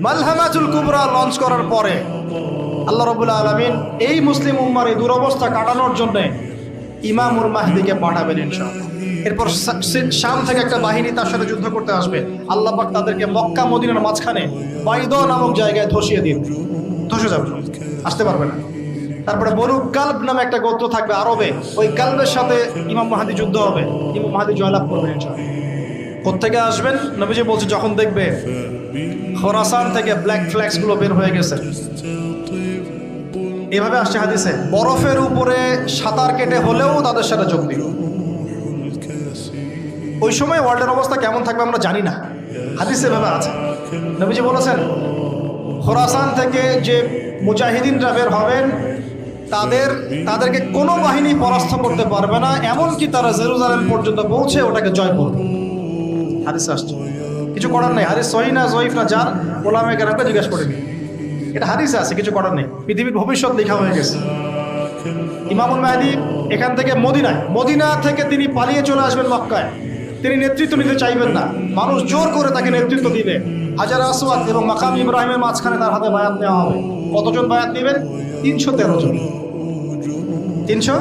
মালহামাতুল কুবরা launch করার পরে আল্লাহ রবুল্লা আলমিন এই মুসলিম উম্মার এই দুরবস্থা কাটানোর জন্য ইমামুল মাহদিকে পাঠাবেন ইনশাআল্লাহ। এরপর শাম থেকে একটা বাহিনী তার সাথে যুদ্ধ করতে আসবে। আল্লাহ পাক তাদেরকে মক্কা মদিনার মাঝখানে বাইদ নামক জায়গায় ধসিয়ে দিন। ধসে যাবে। আসতে পারবে না। তারপরে বরু কাল্ব নামে একটা গোত্র থাকবে আরবে। ওই কাল্বের সাথে ইমাম মাহাদি যুদ্ধ হবে। ইমাম মাহাদি জয়লাভ করবেন ইনশাআল্লাহ। কোথেকে আসবেন? নবীজি বলছে, যখন দেখবে খোরাসান থেকে ব্ল্যাক ফ্ল্যাক্সগুলো বের হয়ে গেছে। এভাবে আসছে হাদিসে, বরফের উপরে সাঁতার কেটে হলেও তাদের সাথে যোগ দিল ওই সময় ওয়ার্ল্ডের অবস্থা কেমন থাকবে আমরা জানি না। হাদিসে এভাবে আছে। নবীজি বলেছেন, খোরাসান থেকে যে মুজাহিদিনরা বের হবেন, তাদের, তাদেরকে কোনো বাহিনী পরাস্ত করতে পারবে না, এমনকি তারা জেরুজালেম পর্যন্ত পৌঁছে ওটাকে জয় করবে। হাদিস আসছে। কিছু করার নেই। হাদিস সহি না, জয়ীফ না যার ওলামে কেরামকে জিজ্ঞেস করে নি এটা হাদিসে আছে, কিছু করার নেই। পৃথিবীর ভবিষ্যৎ লেখা হয়ে গেছে। ইমামুল মাহাদি এখান থেকে মদিনায়, মদিনা থেকে তিনি পালিয়ে চলে আসবেন মক্কায়। তিনি নেতৃত্ব নিতে চাইবেন না। মানুষ জোর করে তাকে নেতৃত্ব দিবে। হাজার আসওয়াদ এবং মাকাম ইব্রাহিমের মাঝখানে তার হাতে বায়াত নেওয়া হবে। কতজন বায়াত নেবেন? তিনশো তেরো জন। তিনশো?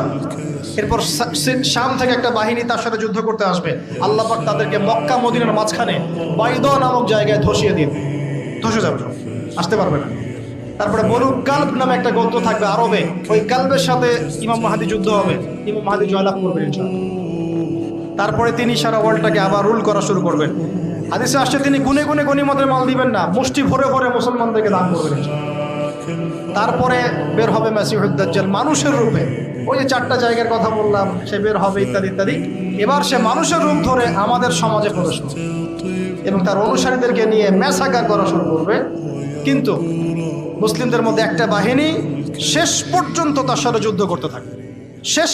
এরপর শাম থেকে একটা বাহিনী তার সাথে যুদ্ধ করতে আসবে। আল্লাহ পাক তাদেরকে মক্কা মদিনার মাঝখানে বাইদ নামক জায়গায় ধসিয়ে দিন ধসে যাবে। আসতে পারবে না। তারপরে বনু কাল্ব নামে একটা গোত্র থাকবে আরবে। ওই কাল্বের সাথে ইমাম মাহাদি যুদ্ধ হবে। ইমাম মাহাদি জয়লাভ করবে তারপরে তিনি সারা ওয়ার্ল্ডটাকে আবার রুল করা শুরু করবেন। হাদিসে আসছে তিনি গুনে গুনে গণিমতের মাল দিবেন না। মুষ্টি ভরে ভরে মুসলমানদেরকে দান করবেন। তারপরে বের হবে মাসিহুদ্দাজ্জাল মানুষের রূপে। ওই যে চারটা জায়গার কথা বললাম, সে বের হবে ইত্যাদি ইত্যাদি। এবার সে মানুষের রূপ ধরে আমাদের সমাজে প্রবেশ করবে এবং তার অনুসারীদেরকে নিয়ে ম্যাসাকার করা শুরু করবে। কিন্তু মুসলিমদের মধ্যে একটা বাহিনী শেষ পর্যন্ত তার সাথে যুদ্ধ করতে থাকবে। শেষ